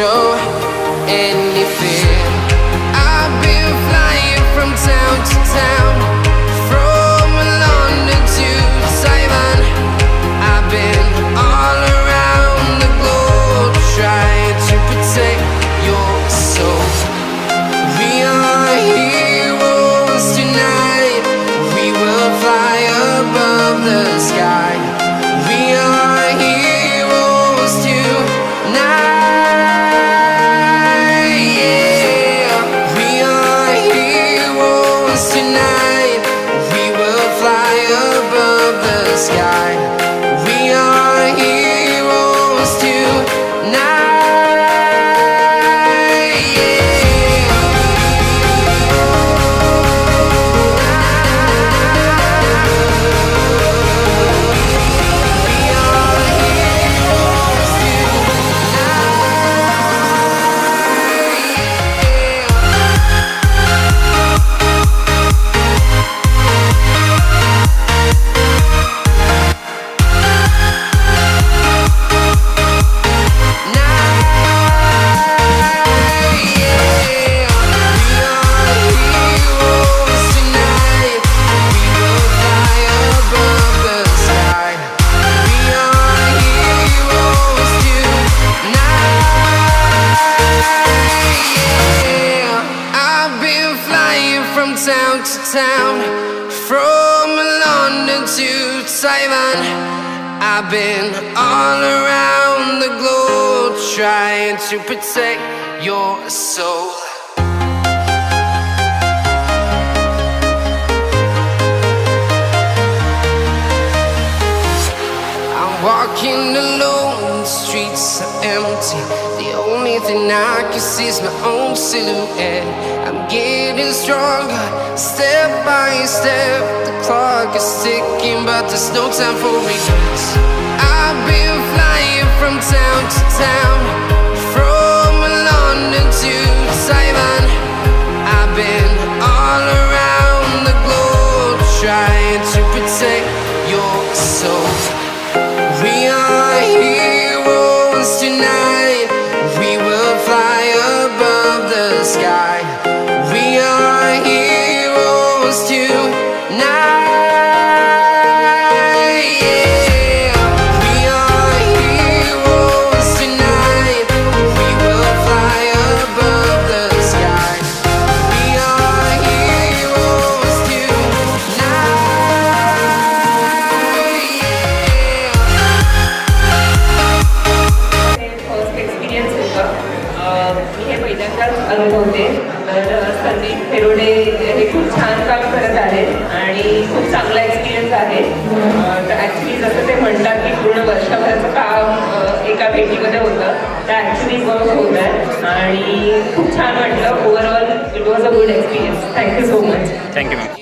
Show any town to town, from London to Taiwan. I've been all around the globe trying to protect your soul. I'm walking alone, the streets are empty. Thing I can see is my own silhouette. I'm getting stronger, step by step. The clock is ticking, but there's no time for regrets. खूप चांगला experience आहे. तर actually जसं ते म्हणतात की पूर्ण वर्षभराचं काम एका भेटीमध्ये होतं. तर ॲक्च्युली वर्क होत. आहे आणि खूप छान वाटलं. Overall it was a good experience thank you so much thank you ma'am